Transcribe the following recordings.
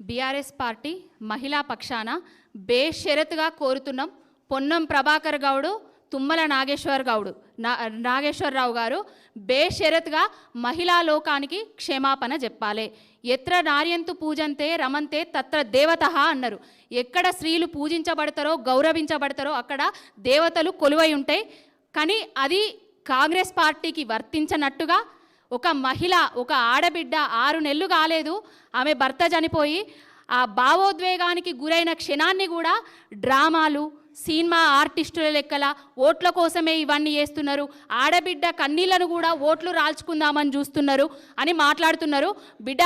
BRS party మహిళా పక్షాన బేషరతుగా కోరుతున్నాం. పొన్నం ప్రభాకర్ గౌడు తుమ్మల నాగేశ్వర్ గౌడు నా నాగేశ్వరరావు గారు బేషరత్గా మహిళా లోకానికి క్షమాపణ చెప్పాలి. ఎత్ర నార్యంతు పూజంతే రమంతే తత్ర దేవత అన్నారు. ఎక్కడ స్త్రీలు పూజించబడతారో గౌరవించబడతారో అక్కడ దేవతలు కొలువై ఉంటాయి కానీ అది కాంగ్రెస్ పార్టీకి వర్తించనట్టుగా ఒక మహిళ ఒక ఆడబిడ్డ ఆరు నెలలు కాలేదు. ఆమె భర్త చనిపోయి ఆ భావోద్వేగానికి గురైన క్షణాన్ని కూడా డ్రామాలు సినిమా ఆర్టిస్టుల లెక్కల ఓట్ల కోసమే ఇవన్నీ చేస్తున్నారు. ఆడబిడ్డ కన్నీళ్ళను కూడా ఓట్లు రాల్చుకుందామని చూస్తున్నారు అని మాట్లాడుతున్నారు. బిడ్డ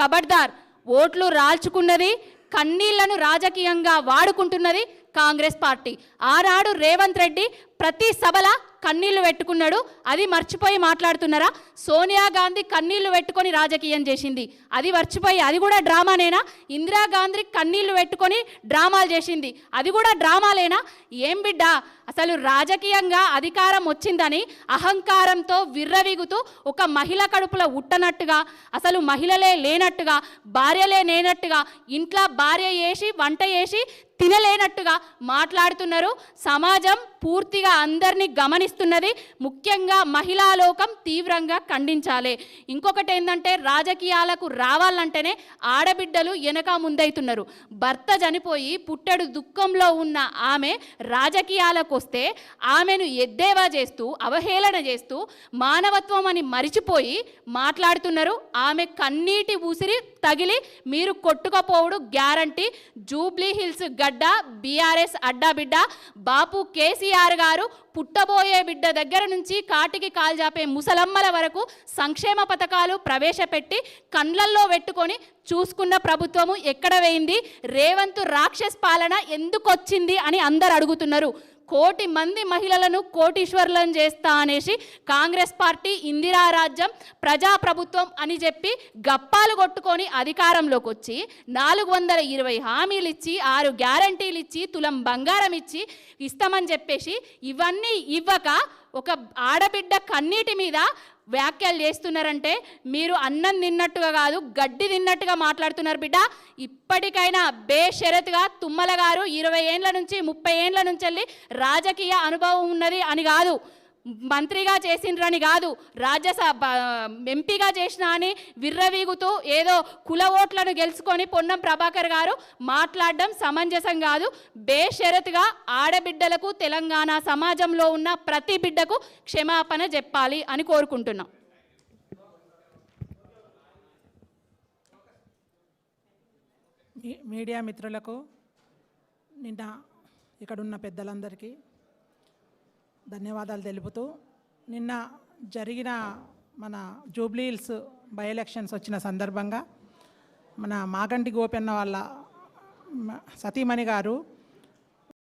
కబడ్దార్ ఓట్లు రాల్చుకున్నది కన్నీళ్ళను రాజకీయంగా వాడుకుంటున్నది కాంగ్రెస్ పార్టీ. ఆనాడు రేవంత్ రెడ్డి ప్రతి సభల కన్నీళ్ళు పెట్టుకున్నాడు. అది మర్చిపోయి మాట్లాడుతున్నారా? సోనియా గాంధీ కన్నీళ్ళు పెట్టుకొని రాజకీయం చేసింది. అది మర్చిపోయి అది కూడా డ్రామానేనా? ఇందిరాగాంధీ కన్నీళ్ళు పెట్టుకొని డ్రామాలు చేసింది. అది కూడా డ్రామాలేనా? ఏం బిడ్డ? అసలు రాజకీయంగా అధికారం వచ్చిందని అహంకారంతో విర్రవీగుతూ ఒక మహిళ కడుపులో ఉట్టనట్టుగా అసలు మహిళలే లేనట్టుగా భార్యలే లేనట్టుగా ఇంట్లో భార్య వేసి వంట చేసి తినలేనట్టుగా మాట్లాడుతున్నారు. సమాజం పూర్తిగా అందరినీ గమనిస్తున్నది ముఖ్యంగా మహిళా లోకం తీవ్రంగా ఖండించాలి. ఇంకొకటి ఏంటంటే రాజకీయాలకు రావాలంటేనే ఆడబిడ్డలు వెనక ముందైతున్నారు. భర్త చనిపోయి పుట్టెడు దుఃఖంలో ఉన్న ఆమె రాజకీయాలకు వస్తే ఆమెను ఎద్దేవా చేస్తూ అవహేళన చేస్తూ మానవత్వం అని మరిచిపోయి మాట్లాడుతున్నారు. ఆమె కన్నీటి ఊసిరి తగిలి మీరు కొట్టుకపోవడు గ్యారంటీ. జూబ్లీ హిల్స్ గడ్డ బీఆర్ఎస్ అడ్డా బిడ్డ బాపు కేసీఆర్ గారు పుట్టబోయే బిడ్డ దగ్గర నుంచి కాటికి కాల్జాపే ముసలమ్మల వరకు సంక్షేమ పథకాలు ప్రవేశపెట్టి కండ్లల్లో పెట్టుకొని చూసుకున్న ప్రభుత్వము ఎక్కడ వేయింది? రేవంత్ రాక్షస్ పాలన ఎందుకొచ్చింది అని అందరు అడుగుతున్నారు కోటి మంది మహిళలను కోటీశ్వర్లను చేస్తా అనేసి కాంగ్రెస్ పార్టీ ఇందిరా రాజ్యం ప్రజాప్రభుత్వం అని చెప్పి గప్పాలు కొట్టుకొని అధికారంలోకి వచ్చి నాలుగు వందల ఇరవై హామీలు ఇచ్చి ఆరు గ్యారంటీలు ఇచ్చి తులం బంగారం ఇచ్చి ఇస్తామని చెప్పేసి ఇవన్నీ ఇవ్వక ఒక ఆడబిడ్డ కన్నీటి మీద వ్యాఖ్యలు చేస్తున్నారంటే మీరు అన్నం తిన్నట్టుగా కాదు గడ్డి తిన్నట్టుగా మాట్లాడుతున్నారు బిడ్డ. ఇప్పటికైనా బేషరత్గా తుమ్మల గారు ఇరవై ఏండ్ల నుంచి ముప్పై ఏండ్ల నుంచి వెళ్ళి రాజకీయ అనుభవం ఉన్నది అని కాదు. మంత్రిగా చేసిండ్రని కాదు రాజ్యసభ ఎంపీగా చేసిన అని విర్రవీగుతూ ఏదో కుల ఓట్లను గెలుచుకొని పొన్నం ప్రభాకర్ గారు మాట్లాడడం సమంజసం కాదు. బేషరతుగా ఆడబిడ్డలకు తెలంగాణ సమాజంలో ఉన్న ప్రతి బిడ్డకు క్షమాపణ చెప్పాలి అని కోరుకుంటున్నాం. మీడియా మిత్రులకు నిన్న ఇక్కడున్న పెద్దలందరికీ ధన్యవాదాలు తెలుపుతూ నిన్న జరిగిన మన జూబ్లీహిల్స్ బై ఎలక్షన్స్ వచ్చిన సందర్భంగా మన మాగంటి గోపెన్న వాళ్ళ సతీమణి గారు